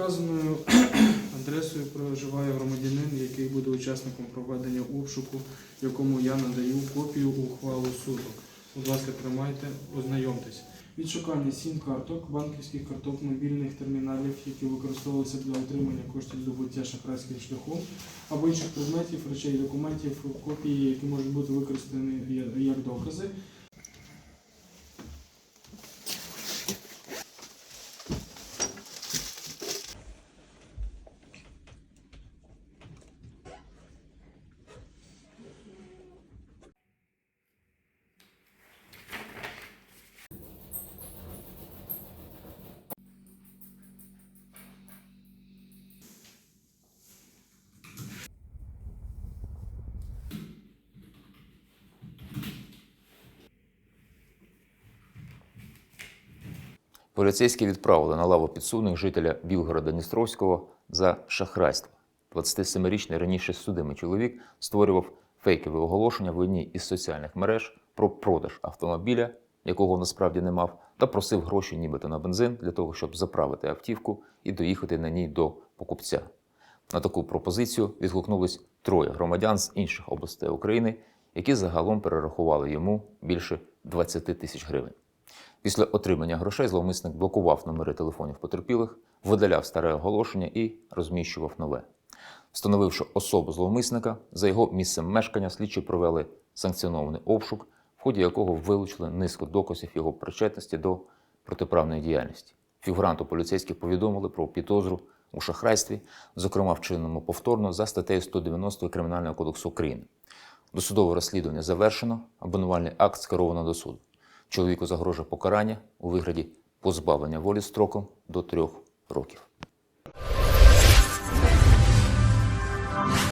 вказаною адресою проживає громадянин, який буде учасником проведення обшуку, якому я надаю копію ухвалу суду. Будь ласка, тримайте, ознайомтесь. Відшукання сім карток, банківських карток, мобільних терміналів, які використовувалися для отримання коштів здобуття шахрайським шляхом, або інших предметів, речей, документів, копії, які можуть бути використані як докази. Поліцейські відправили на лаву підсудних жителя Білгорода Дністровського за шахрайство. 27-річний раніше судимий чоловік створював фейкове оголошення в одній із соціальних мереж про продаж автомобіля, якого насправді не мав, та просив гроші нібито на бензин для того, щоб заправити автівку і доїхати на ній до покупця. На таку пропозицію відгукнулись троє громадян з інших областей України, які загалом перерахували йому більше 20 тисяч гривень. Після отримання грошей зловмисник блокував номери телефонів потерпілих, видаляв старе оголошення і розміщував нове. Встановивши особу зловмисника, за його місцем мешкання слідчі провели санкціонований обшук, в ході якого вилучили низку доказів його причетності до протиправної діяльності. Фігуранту поліцейські повідомили про підозру у шахрайстві, зокрема вчиненому повторно за статтею 190 Кримінального кодексу України. Досудове розслідування завершено, обвинувальний акт скеровано до суду. Чоловіку загрожує покарання у вигляді позбавлення волі строком до трьох років.